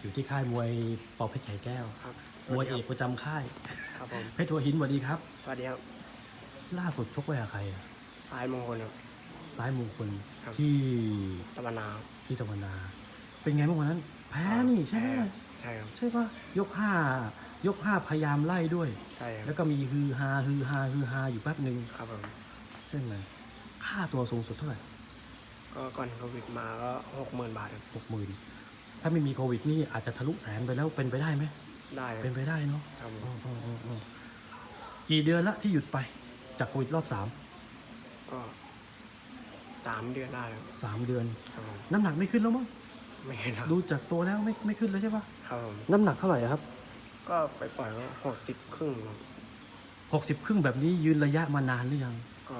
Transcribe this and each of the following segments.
อยู่ที่ค่ายมวยปอเพชรไข่แก้วครับมวยเอกประจำค่ายครับผมเพชรหัวหินสวัสดีครับ สวัสดีครับล่าสุดชกไว้กับใครอะสายมงคลครับ ซ้ายมงคลครับ ที่ตะวันนาที่ตะวันนา เป็นไงเมื่อวันนั้น แพ้นี่ใช่ไหมแพ้ใช่ครับ ใช่ปะยกห้ายกห้าพยายามไล่ด้วย ใช่ครับแล้วก็มีฮือฮาฮือฮาฮือฮาอยู่แป๊บหนึ่งครับผมใช่ไหมค่าตัวสูงสุดเท่าไหร่ก็ก่อนโควิดมาก็หกหมื่นบาทครับหกหมื่น ถ้าไม่มีโควิดนี่อาจจะทะลุแสนไปแล้วเป็นไปได้ไหมได้ครัเป็นบไปได้เนาะครับผมอ๋ออ๋ออ๋ออ๋อกี่เดือนละที่หยุดไปจากโควิดรอบสามก็สามเดือนได้ครับสามเดือน ครับผมน้ำหนักไม่ขึ้นแล้วมั้งไม่เห็นครับดูจากตัวแล้วไม่ไม่ขึ้นแล้วใช่ปะครับผมน้ำหนักเท่าไหร่อะครับก็ไปปล่อยก็หกสิบครึ่งครับหกสิบครึ่งแบบนี้ยืนระยะมานานหรือยังก็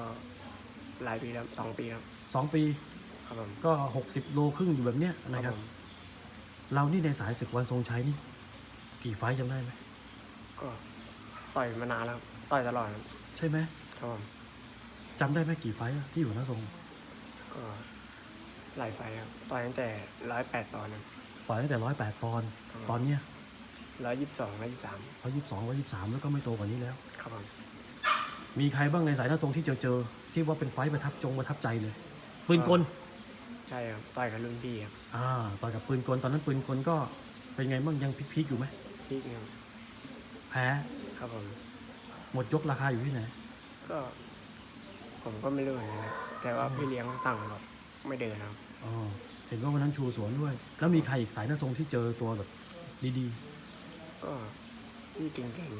หลายปีแล้วสองปีแล้วสองปีครับผม ก็หกสิบโลครึ่งอยู่แบบเนี้ยนะครับผม เรานี่ในสายศึกวันทรงชัยนี่กี่ไฟต์จำได้ไหมก็ต่อยมานานแล้วครับต่อยตลอดครับใช่ไหมครับผมจำได้ไหมกี่ไฟต์อะที่อยู่หน้าทรงก็หลายไฟครับต่อยตั้งแต่ร้อยแปดปอนด์ต่อยตั้งแต่ร้อยแปดปอนด์ครับ ตอนเนี้ยร้อยยี่สิบสองร้อยยี่สิบสามร้อยยี่สิบสองร้อยยี่สิบสามแล้วก็ไม่โตกว่านี้แล้ว ครับผมมีใครบ้างในสายหน้าทรงที่เจอเจอที่ว่าเป็นไฟต์ประทับจงประทับใจเลยปืนกล ใช่ครับต่อยกับรุ่นพี่ครับอ่าต่อยกับปืนกลตอนนั้นปืนกลก็เป็นไงบ้างยังพลิกๆอยู่ไหมพี่ครับแพ้ครับผม หมดยกราคาอยู่ที่ไหนก็ ผมก็ไม่รู้เหมือนกันนะแต่ว่าพี่เลี้ยงสั่งแบบไม่เดินครับ อ๋อเห็นว่าวันนั้นชูสวนด้วย แล้วมีใครอีกสายหน้าทรงที่เจอตัวแบบดีก็ที่เก่ง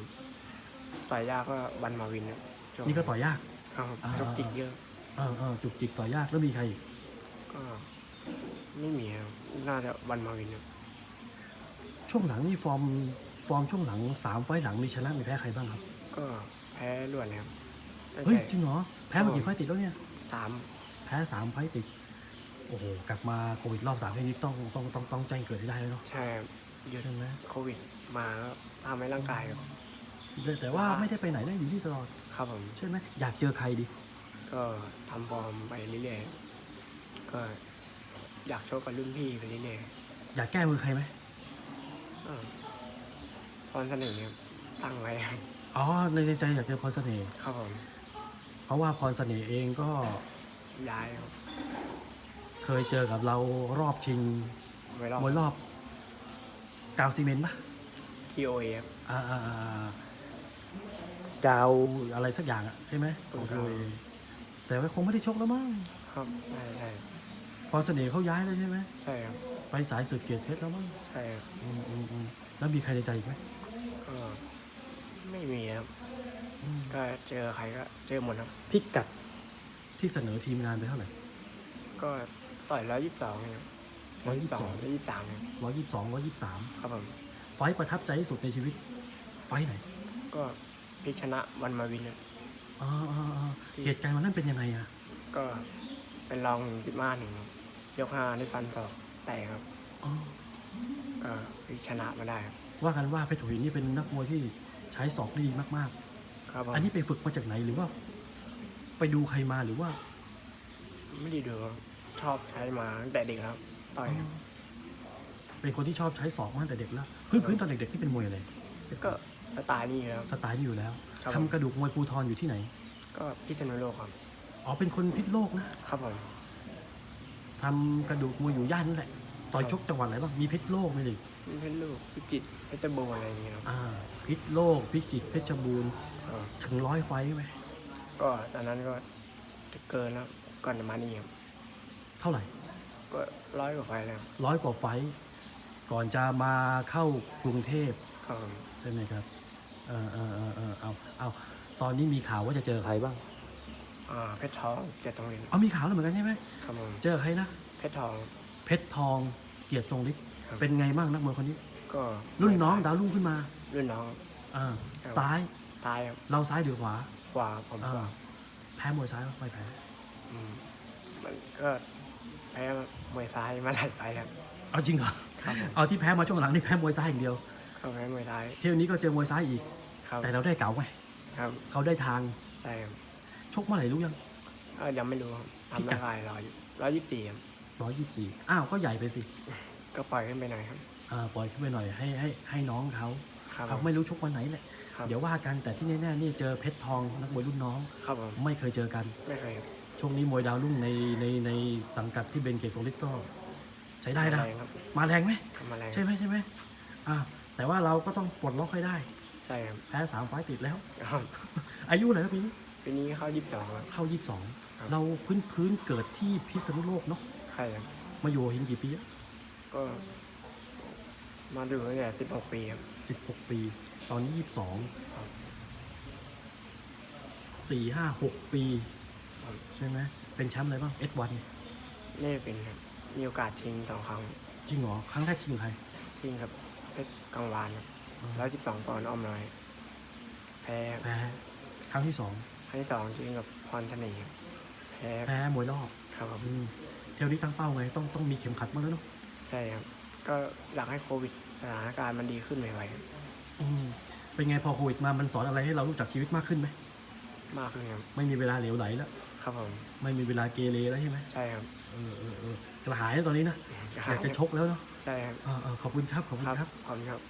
ๆต่อยยากก็บันมาวินครับช่วงๆนี่ก็ต่อยยากครับอ่าจกจิกเยอะ เออเออจุกจิกต่อยากแล้วมีใครอีก ก็ไม่มีครับน่าจะบันมาวินครับช่วงหลังนี่ฟอร์มฟอร์มช่วงหลังสามไฟต์หลังมีชนะมีแพ้ใครบ้างครับ ก็แพ้รวดเลยครับตั้งเฮ้ยแต่จริงเหรอแพ้มากี่ไฟต์ติดแล้วเนี่ย สามแพ้สามไฟต์ติด โอ้โหกลับมาโควิดรอบสามแค่นี้ต้องต้องต้องต้องแจ้งเกิดให้ได้แล้วเนาะใช่ครับหยุดใช่ไหมโควิดมาก็ทำให้ร่างกายครับแต่ว่าไม่ได้ไปไหนได้อยู่ที่ตลอด ครับผม ใช่ไหมอยากเจอใครดิก็ทำฟอร์มไปเรื่อยๆ ก็อยากโชคกับรุ่นพี่ไปเรื่อยๆอยากแก้มือใครไหมอ่าพรเสน่ห์ครับตั้งไว้ครับอ๋อในในใจอยากเจอพรเสน่ห์ครับผมเพราะว่าพรเสน่ห์เองก็ย้ายครับเคยเจอกับเรารอบชิงไว้รอบมวยรอบกาวซีเมนต์ปะทีโอเอครับอ่าอ่าอ่าอ่ากาวอะไรสักอย่างอะใช่ไหมของครับตัวเองแต่ว่าคงไม่ได้ชกแล้วมั้งครับใช่ใช่ พรเสน่ห์เขาย้ายแล้วใช่ไหมใช่ครับไปสายสืบเกียรติเพชรแล้วมั้งใช่ครับอืมอืมอืมแล้วมีใครในใจอีกไหมก็ไม่มีครับ อืมก็เจอใครก็เจอหมดครับ พิกัดที่เสนอทีมงานไปเท่าไหร่ ก็ต่อยร้อยยี่สิบสองครับร้อยยี่สิบสองร้อยยี่สิบสามครับร้อยยี่สิบสองร้อยยี่สิบสามครับผม ไฟต์ประทับใจที่สุดในชีวิต ไฟต์ไหนก็พลิกชนะวันมาวินครับอ๋ออ๋ออ๋อเหตุการณ์วันนั้นเป็นยังไงอะก็เป็นรองสิบห้าหนึ่งครับ ยกห้าได้ฟันศอกแตกครับอ๋อก็พลิกชนะมาได้ครับว่ากันว่าเพชรถุยนี่เป็นนักมวยที่ใช้ศอกได้ดีมากครับผๆ มอันนี้ไปฝึกมาจากไหนหรือว่า ไปดูใครมาหรือว่าไม่ได้ดูครับชอบใช้มาตั้งแต่เด็กครับ ต่อยครับเป็นคนที่ชอบใช้ศอกมาตั้งแต่เด็กแล้วพื้นพื้นตอนเด็กๆนี่เป็นมวยอะไรก็สไตล์นี้อยู่แล้วสไตล์นี้อยู่แล้วครับ ทำกระดูกมวยภูทรอยู่ที่ไหนก็พิษณุโลกครับ อ๋อเป็นคนพิษโลกนะครับผม ทำกระดูกมวยอยู่ย่านนั่นแหละ ต่อยชกจังหวัดอะไรบ้าง มีพิษโลกไหมดิมีเพชรลูกพิจิตรเพชรบูรณ์อะไรอย่างเงี้ยครับอ่าพิษโลก พิจิตร เพชรบูรณ์ อ่าถึงร้อยไฟต์ไหม ก็ตอนนั้นก็จะเกินแล้วก่อนจะมานี่ครับเท่าไหร่ ก็ร้อยกว่าไฟแล้วร้อยกว่าไฟต์ก่อนจะมาเข้ากรุงเทพครับผมใช่ไหมครับ เออเออเออเออเอาเอาตอนนี้มีข่าวว่าจะเจอใครบ้าง อ่าเพชรทองเกียรติทองเรียนอ๋อมีข่าวแล้วเหมือนกันใช่ไหม ครับผมเจอใครนะ เพชรทอง เพชรทองเกียรติทรงฤทธิ์ครับ เป็นไงบ้างนักมวยคนนี้ ก็รุ่นน้องดาวรุ่งขึ้นมารุ่นน้อง อ่าครับ ซ้ายตายครับเราซ้ายหรือขวาขวาผมขวาอ่าแพ้มวยซ้ายปะไม่แพ้อืมมันก็แพ้มวยซ้ายมาหลายไฟแล้วเอาจริงเหรอครับผม เอาที่แพ้มาช่วงหลังนี่แพ้มวยซ้ายอย่างเดียว ก็แพ้มวยซ้ายเที่ยวนี้ก็เจอมวยซ้ายอีก ครับแต่เราได้เก๋าไหมครับเขาได้ทางใช่ครับชกเมื่อไหร่รู้ยัง ก็ยังไม่รู้ครับพิทำกัดร่างกายร้อยร้อยยี่สิบสี่ครับ ร้อยยี่สิบสี่อ้าวก็ใหญ่ไปสิก็ปล่อยขึ้นไปหน่อยครับ อ่าปล่อยขึ้นไปหน่อยให้ให้ให้น้องเขาครับเขาไม่รู้ชกวันไหนแหละครับเดี๋ยวว่ากันแต่ที่แน่ๆนี่เจอเพชรทองนักมวยรุ่นน้อง ครับผมไม่เคยเจอกัน ไม่เคยครับช่วงนี้มวยดาวรุ่งในในในสังกัดที่เบนเกตโซลิดก็ ใช้ได้นะ แรงครับมาแรงไหมทำอะไรใช่ไหมใช่ไหมอ่าแต่ว่าเราก็ต้องปลดล็อกให้ได้ ใช่ครับแพ้สามไฟต์ติดแล้ว ครับอายุไหนครับปีนี้ปีนี้เข้ายี่สิบสองครับ เข้ายี่สิบสองครับ เราพื้นพื้นเกิดที่พิษณุโลกเนาะ ใช่ครับ มาอยู่หัวหินกี่ปีอะก็มาดูตั้งแต่สิบหกปีครับ สิบหกปี ตอนนี้ยี่สิบสองครับ สี่ห้าหกปี ครับใช่ไหมเป็นแชมป์อะไรบ้างเอสวันไม่ได้เป็นครับ มีโอกาสชิงสองครั้งจริงเหรอ ครั้งแรกชิงใคร ชิงกับเพชรกังวานครับร้อยสิบสองปอนด์อ้อมน้อย แพ้แพ้ครั้งที่สองครั้งที่สองชิงกับพรชนีครับแพ้แพ้มวยรอบครับผมอืมเที่ยวนี้ตั้งเป้าไงต้องต้องมีเข็มขัดมางแล้วเนาะใช่ครับ ก็อยากให้โควิดสถานการณ์มันดีขึ้นไวๆครับอืมเป็นไงพอโควิดมามันสอนอะไรให้เรารู้จักชีวิตมากขึ้นไหมมากขึ้นครับไม่มีเวลาเหลวไหลแล้ว ครับผมไม่มีเวลาเกเรแล้วใช่ไหมใช่ครับเออเออเออกระหายแล้วตอนนี้นะอยากจะชกแล้วเนาะใช่ครับเออเออขอบคุณครับขอบคุณครับ ครับขอบคุณครับ